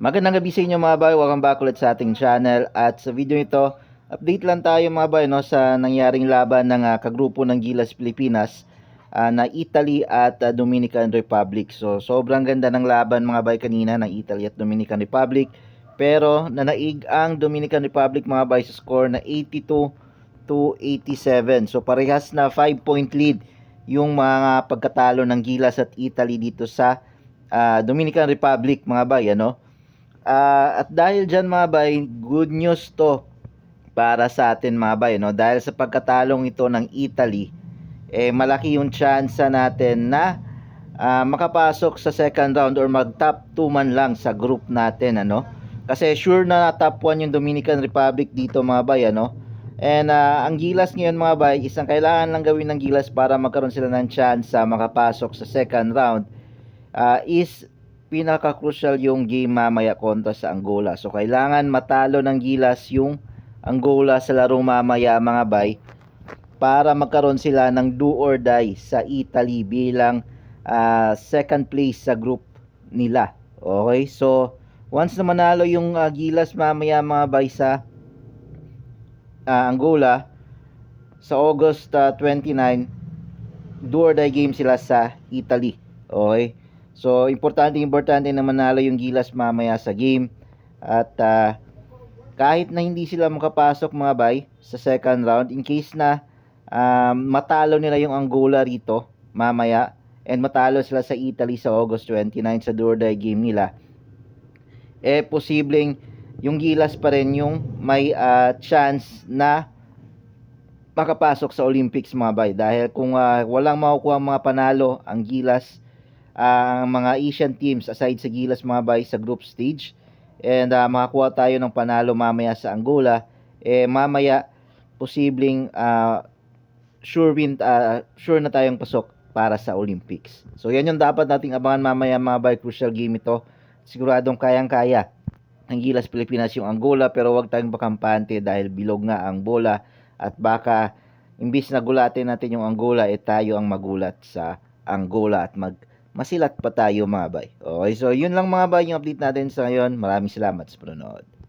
Magandang gabi sa inyo mga bay, welcome back ulit sa ating channel at sa video ito, update lang tayo mga bay no, sa nangyaring laban ng ah, kagrupo ng Gilas Pilipinas ah, na Italy at ah, Dominican Republic. So sobrang ganda ng laban mga bay kanina ng Italy at Dominican Republic pero nanaig ang Dominican Republic mga bay sa score na 82 to 87. So parehas na 5 point lead yung mga pagkatalo ng Gilas at Italy dito sa ah, Dominican Republic mga bay ano. Ah, at dahil dyan mga bay, good news to para sa atin mga bay, no? Dahil sa pagkatalong ito ng Italy, eh malaki yung chance natin na ah, makapasok sa second round or mag top 2 man lang sa group natin, ano? Kasi sure na top 1 yung Dominican Republic dito mga bay, ano? And ah, ang Gilas ngayon mga bay, isang kailangan lang gawin ng Gilas para magkaroon sila ng chance sa makapasok sa second round ah, is pinaka-crucial yung game mamaya kontra sa Angola. So kailangan matalo ng Gilas yung Angola sa laro mamaya mga bay para magkaroon sila ng do or die sa Italy bilang ah, second place sa group nila. Okay? So once na manalo yung ah, Gilas mamaya mga bay sa ah, Angola sa August ah, 29 do or die game sila sa Italy. Okay? So, importante importante na manalo yung Gilas mamaya sa game. At ah, kahit na hindi sila makapasok mga bay sa second round, in case na um, matalo nila yung Angola rito mamaya and matalo sila sa Italy sa August 29 sa die game nila, eh posibleng yung Gilas pa rin yung may ah, chance na makapasok sa Olympics mga bay dahil kung ah, walang makukuha mga panalo ang Gilas ang mga Asian teams aside sa Gilas mga bay sa group stage and ah, makakuha tayo ng panalo mamaya sa Angola eh mamaya posibleng ah, sure win ah, sure na tayong pasok para sa Olympics. So yan yung dapat nating abangan mamaya mga bay crucial game ito. Siguradong kayang-kaya ng Gilas Pilipinas yung Angola pero wag tayong bakampante dahil bilog nga ang bola at baka imbis na gulatin natin yung Angola eh tayo ang magulat sa Angola at mag masilat pa tayo mga bay. Okay, so yun lang mga bay yung update natin sa ngayon. Maraming salamat sa panonood.